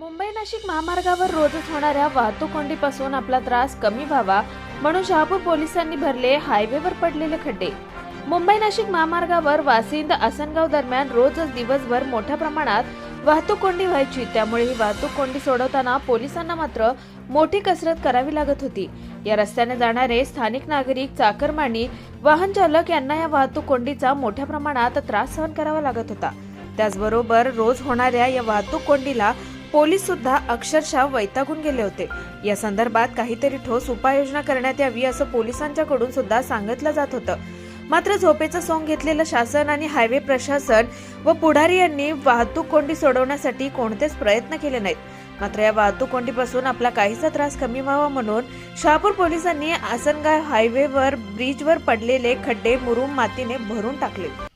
मुंबई नाशिक महामार्गावर रोजच होणाऱ्या वाहतूक कोंडीपासून आपला त्रास कमी व्हावा म्हणून शहापूर पोलिसांनी भरले हायवेवर पडलेले खड्डे. मुंबई नाशिक महामार्गावर वासिंद आसनगाव दरम्यान रोजच दिवसभर मोठ्या प्रमाणात वाहतूक कोंडी व्हायची. त्यामुळे ही वाहतूक कोंडी सोडवताना पोलिसांना मात्र मोठी कसरत करावी लागत होती. या रस्त्याने जाणारे स्थानिक नागरिक चाकरमानी वाहन चालक यांना या वाहतूक कोंडीचा मोठ्या प्रमाणात त्रास सहन करावा लागत होता. त्याचबरोबर रोज होणाऱ्या या वाहतूक कोंडीला पोलीस सुद्धा अक्षरशः वैतागून गेले होते. या संदर्भात काहीतरी ठोस उपाययोजना करण्यात यावी असं पोलिसांच्याकडून सुद्धा सांगितलं जात होतं. मात्र झोपेचं सोंग घेतलेलं शासन आणि हायवे प्रशासन व पुढारी यांनी वाहतूक कोंडी सोडवण्यासाठी कोणतेच प्रयत्न केले नाहीत. मात्र या वाहतूक कोंडीपासून आपला काहीसा त्रास कमी व्हावा म्हणून शहापूर पोलिसांनी आसनगाव हायवेवर ब्रिजवर पडलेले खड्डे मुरुम मातीने भरून टाकले.